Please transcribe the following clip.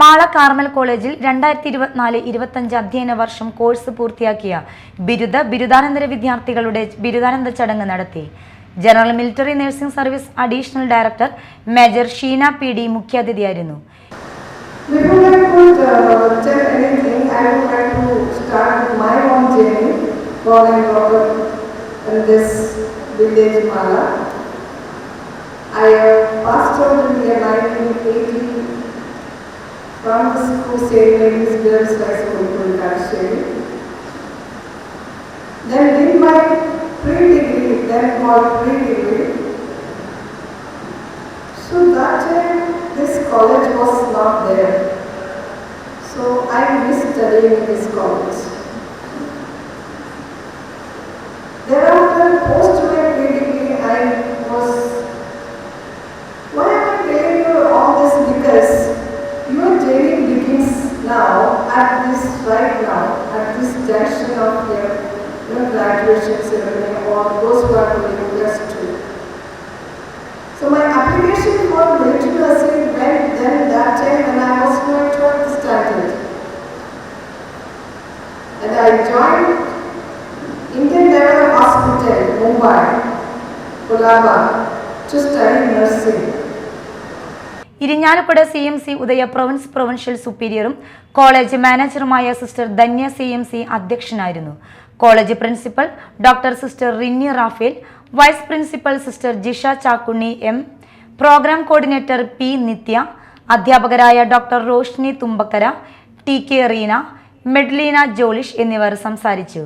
Mala Carmel കോളേജിൽ രണ്ടായിരത്തി ഇരുപത്തിനാല് ഇരുപത്തഞ്ച് അധ്യയന വർഷം കോഴ്സ് പൂർത്തിയാക്കിയ ബിരുദ ബിരുദാനന്തര വിദ്യാർത്ഥികളുടെ ബിരുദാനന്ത ചടങ്ങ് നടത്തി general military nursing service additional director major Sheena P D മുഖ്യാതിഥിയായിരുന്നു I passed out in the year 1980 Vamos conselhar os meus pais com o Then in my pre-degree, then called pre-degree, so that time this college was not there. So I missed studying this college. at this right now, at this junction of their you know, graduation ceremony or those who are doing plus two. So my application for military nursing went then that time and I was my 12th standard. And I joined Indian Naval Hospital, Mumbai, Kolaba, to study nursing. Irinjalakuda C M C Udaya province provincial സുപ്പീരിയറും college മാനേജറുമായ sister Dhanya C M C അധ്യക്ഷനായിരുന്നു college principal doctor sister Rinny Raphael vice principal sister Jisha Chakkunni M programme coordinator P Nithya അധ്യാപകരായ doctor Roshni Thumbakkara T K Reena Medleena Jolish എന്നിവർ സംസാരിച്ചു